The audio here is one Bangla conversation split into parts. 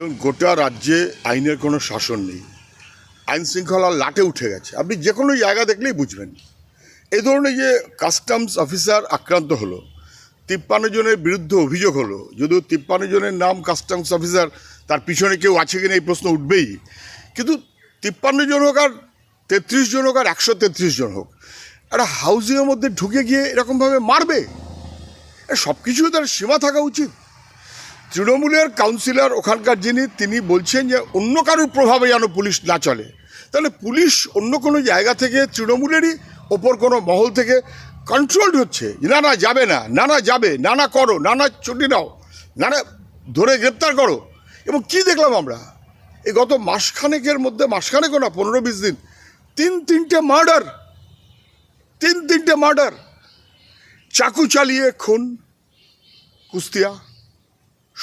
গোটা রাজ্যে আইনের কোনো শাসন নেই। আইন শৃঙ্খলা লাটে উঠে গেছে। আপনি যে কোনো জায়গা দেখলেই বুঝবেন। এই ধরনের যে কাস্টমস অফিসার আক্রান্ত হলো, তিপ্পান্ন জনের বিরুদ্ধে অভিযোগ হলো, যদিও তিপ্পান্ন জনের নাম কাস্টমস অফিসার তার পিছনে কেউ আছে কিনা এই প্রশ্ন উঠবেই। কিন্তু তিপ্পান্ন জন হোক আর তেত্রিশ জন হোক আর একশো তেত্রিশ জন হোক, একটা হাউজিংয়ের মধ্যে ঢুকে গিয়ে এরকমভাবে মারবে? সব কিছুই তার সীমা থাকা উচিত। তৃণমূলের কাউন্সিলর ওখানকার যিনি, তিনি বলছেন যে অন্য কারোর প্রভাবে যেন পুলিশ না চলে। তাহলে পুলিশ অন্য কোনো জায়গা থেকে তৃণমূলেরই ওপর কোনো মহল থেকে কন্ট্রোলড হচ্ছে। না না যাবে না না না যাবে না না করো না না ছুটি নাও না না ধরে গ্রেপ্তার করো। এবং কি দেখলাম আমরা? এই গত মাসখানেকের মধ্যে, মাসখানেকও না, পনেরো বিশ দিন, তিন তিনটে মার্ডার, তিন তিনটে মার্ডার। চাকু চালিয়ে খুন কুস্তিয়া।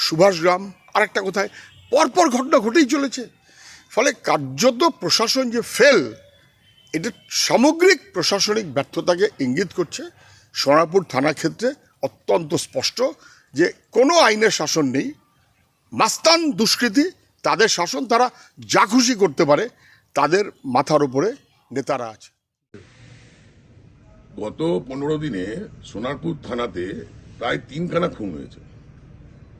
সুভাষগ্রাম আরেকটা কোথায়? পরপর ঘটনা ঘটেই চলেছে। ফলে কার্যত প্রশাসন যে ফেল এটা সামগ্রিক প্রশাসনিক ব্যর্থতাকে ইঙ্গিত করছে। সোনারপুর থানা ক্ষেত্রে অত্যন্ত স্পষ্ট যে কোনো আইনের শাসন নেই। মাস্তান দুষ্কৃতী, তাদের শাসন তারা যা খুশি করতে পারে, তাদের মাথার উপরে নেতারা আছে। গত পনেরো দিনে সোনারপুর থানাতে প্রায় তিনখানা খুন হয়েছে।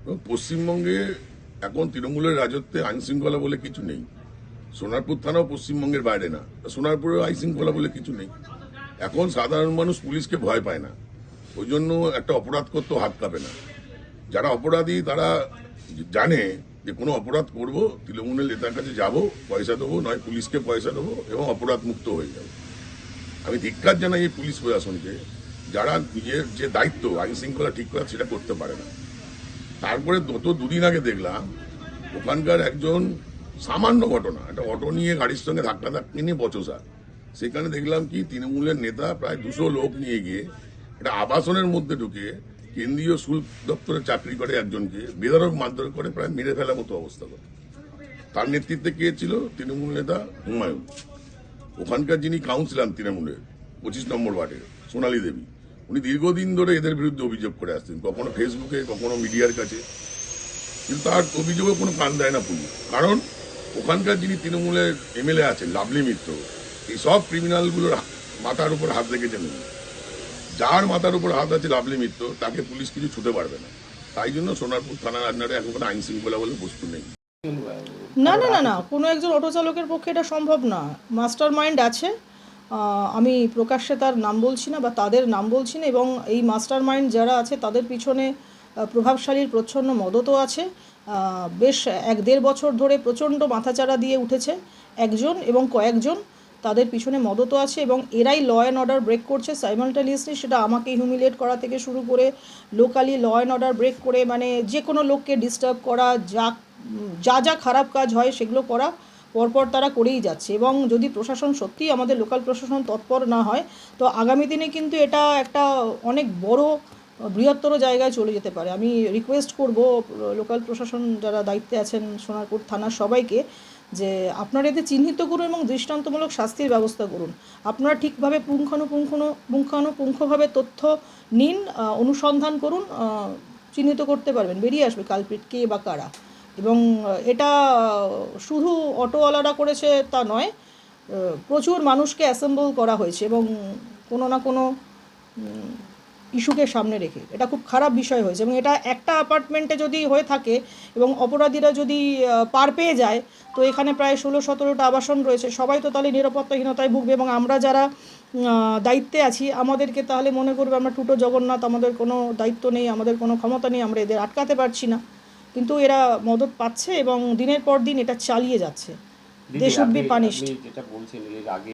পশ্চিমবঙ্গে এখন তৃণমূলের রাজত্বে আইন শৃঙ্খলা বলে কিছু নেই। সোনারপুর থানাও পশ্চিমবঙ্গের বাইরে না। সোনারপুরে আইন শৃঙ্খলা বলে কিছু নেই। এখন সাধারণ মানুষ পুলিশকে ভয় পায় না। ওই জন্য একটা অপরাধ করতেও হাত কাঁপে না। যারা অপরাধী, তারা জানে যে কোনো অপরাধ করব, তৃণমূলের নেতার কাছে যাব, পয়সা দেবো, নয় পুলিশকে পয়সা দেবো এবং অপরাধ মুক্ত হয়ে যাব। আমি ধিক্কার জানাই এই পুলিশ প্রশাসনকে, যারা নিজের যে দায়িত্ব আইন শৃঙ্খলা ঠিক করা সেটা করতে পারে না। তারপরে গত দুদিন আগে দেখলাম, ওখানকার একজন সামান্য ঘটনা, একটা অটো নিয়ে গাড়ির সঙ্গে ধাক্কা ধাক্কি নিয়ে বচসা। সেখানে দেখলাম কি, তৃণমূলের নেতা প্রায় দুশো লোক নিয়ে গিয়ে একটা আবাসনের মধ্যে ঢুকে কেন্দ্রীয় শুল্ক দপ্তরে চাকরি করে একজনকে বেদরক মারধর করে প্রায় মেরে ফেলার মতো অবস্থা করে তার নেতৃত্বে কে ছিল? তৃণমূল নেতা হুমায়ুন। ওখানকার যিনি কাউন্সিলর তৃণমূলের, পঁচিশ নম্বর ওয়ার্ডের, সোনালী দেবী। উনি দীর্ঘদিন ধরে এদের বিরুদ্ধে অভিযোগ করে আসছেন। কখনো ফেসবুকে কখনো মিডিয়ার কাছে। কিন্তু তার অভিযোগে কোনো কান দেয় না পুলিশ। কারণ ওখানকার যিনি তৃণমূলের এমএলএ আছেন, লাভলি মিত্র, এই সব ক্রিমিনালগুলোর মাথার উপর হাত রেখেছেন উনি। যার মাথার উপর হাত আছে লাভলি মিত্র, তাকে পুলিশ কিছু ছুতে পারবে না। তাই জন্য সোনারপুর থানার আন্ডারে এখন কোনো আইন শৃঙ্খলা বলে বস্তু নেই। না না না না, কোনো একজন অটো চালকের পক্ষে এটা সম্ভব না। মাস্টার মাইন্ড আছে আমি প্রকাশ্যে তার নাম বলছি না বা তাদের নাম বলছি না এবং এই মাস্টার মাইন্ড যারা আছে তাদের পিছনে প্রভাবশালীর প্রচ্ছন্ন মদতও আছে। বেশ এক দেড় বছর ধরে প্রচণ্ড মাথাচাড়া দিয়ে উঠেছে একজন এবং কয়েকজন। তাদের পিছনে মদতও আছে এবং এরাই ল অ্যান্ড অর্ডার ব্রেক করছে সাইমালটেনিয়াসলি সেটা আমাকে হিউমিলিয়েট করা থেকে শুরু করে locally law and order break করে মানে যে কোনো লোককে ডিস্টার্ব করা, যা যা যা খারাপ কাজ হয় সেগুলো করা পরপর তারা করেই যাচ্ছে। এবং যদি প্রশাসন সত্যিই আমাদের লোকাল প্রশাসন তৎপর না হয়, তো আগামী দিনে কিন্তু এটা একটা অনেক বড়, বৃহত্তর জায়গায় চলে যেতে পারে। আমি রিকোয়েস্ট করব লোকাল প্রশাসন যারা দায়িত্বে আছেন সোনারপুর থানার সবাইকে যে আপনারা এতে চিহ্নিত করুন এবং দৃষ্টান্তমূলক শাস্তির ব্যবস্থা করুন। আপনারা ঠিকভাবে পুঙ্খানুপুঙ্খানু, পুঙ্খানুপুঙ্খভাবে তথ্য নিন অনুসন্ধান করুন চিহ্নিত করতে পারবেন। বেরিয়ে আসবে কালপিট কে বা কারা। এবং এটা শুধু অটোওয়ালারা করেছে তা নয় প্রচুর মানুষকে অ্যাসেম্বল করা হয়েছে এবং কোনো না কোনো ইস্যুকে সামনে রেখে। এটা খুব খারাপ বিষয় হয়েছে এবং এটা একটা অ্যাপার্টমেন্টে যদি হয়ে থাকে এবং অপরাধীরা যদি পার পেয়ে যায়, তো এখানে প্রায় ষোলো সতেরোটা আবাসন রয়েছে। সবাই তো তাহলে নিরাপত্তাহীনতায় ভুগবে এবং আমরা যারা দায়িত্বে আছি, আমাদেরকে তাহলে মনে করবে আমরা টুটো জগন্নাথ, আমাদের কোনো দায়িত্ব নেই, আমাদের কোনো ক্ষমতা নেই, আমরা এদের আটকাতে পারছি না। কিন্তু এরা মদত পাচ্ছে এবং দিনের পর দিন এটা চালিয়ে যাচ্ছে। দে শুড বি পানিশড এটা যেটা বলছেন এর আগে